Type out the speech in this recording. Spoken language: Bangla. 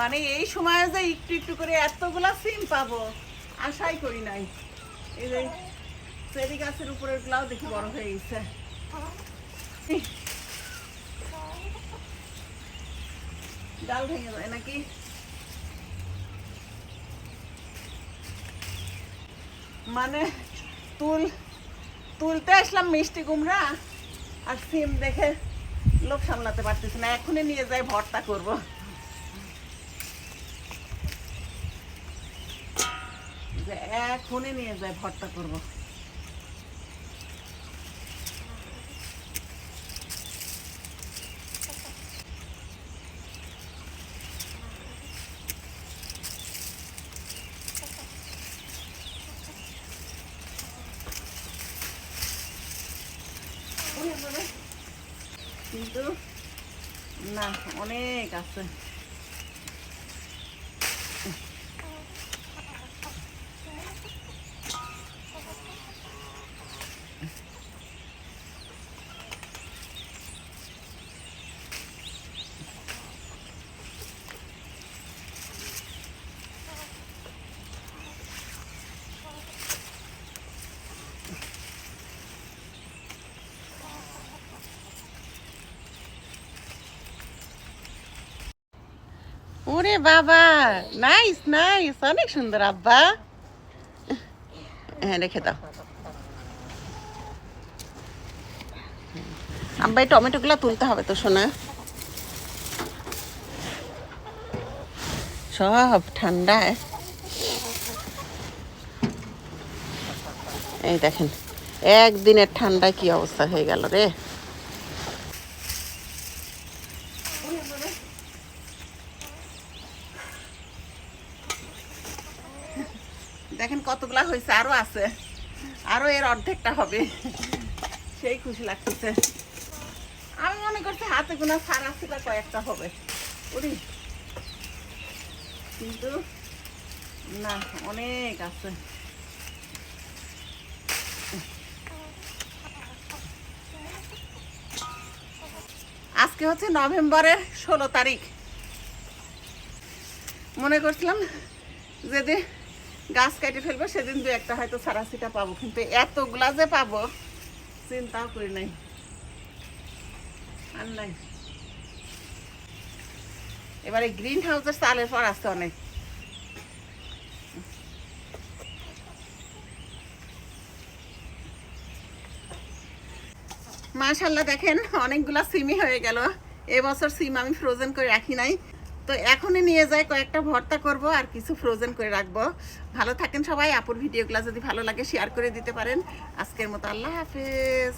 মানে এই সময় যে একটু একটু করে এতগুলা সিম পাবো, আশাই করি নাই। এই যে চেরি গাছের উপরের গুলাও দেখি বড় হয়ে গেছে। ডাল ভেঙে যায় নাকি? মানে তুল, তুলতে আসলাম মিষ্টি কুমড়া, আর সিম দেখে লোক সামলাতে পারতেছি না, এখনই নিয়ে যাই, ভর্তা করব। যে এখনই নিয়ে যাই ভর্তা করব। কিন্তু না অনেক আছে। ওরে বাবা নাইস নাইস অনেক সুন্দর, আব্বা। হ্যাঁ রেখে দাও। আব্বা, এই টমেটোগুলো তুলতে হবে তো শোনা সব ঠান্ডায়। এই দেখেন, একদিনের ঠান্ডায় কি অবস্থা হয়ে গেল রে। দেখেন কতগুলা হয়েছে আরও আছে। আরও এর অর্ধেকটা হবে। সেই খুশি লাগতেছে। আমি মনে করছি হাতে গোনা সারা ছিল কয়েকটা হবে। ওরে কিন্তু না, অনেক আছে। আজকে হচ্ছে নভেম্বরের ষোলো তারিখ। মনে করছিলাম যেদিন গাছ কেটে ফেলব, সেদিন দু একটা হয়তো সারাশিটা পাবো, কিন্তু এতগুলা যে পাবো, চিন্তাও করি নাই। আর নাই। এবারে গ্রিন হাউসের চালের পর আসছে অনেক। মাশাল্লাহ দেখেন, অনেকগুলা সিমই হয়ে গেল। এবছর সিম আমি ফ্রোজেন করে রাখি নাই। তো এখনই নিয়ে যায় কয়েকটা ভর্তা করব আর কিছু ফ্রোজেন করে রাখব। ভালো থাকেন সবাই, আপুর ভিডিওগুলো যদি ভালো লাগে শেয়ার করে দিতে পারেন। আজকের মতো আল্লাহ হাফেজ।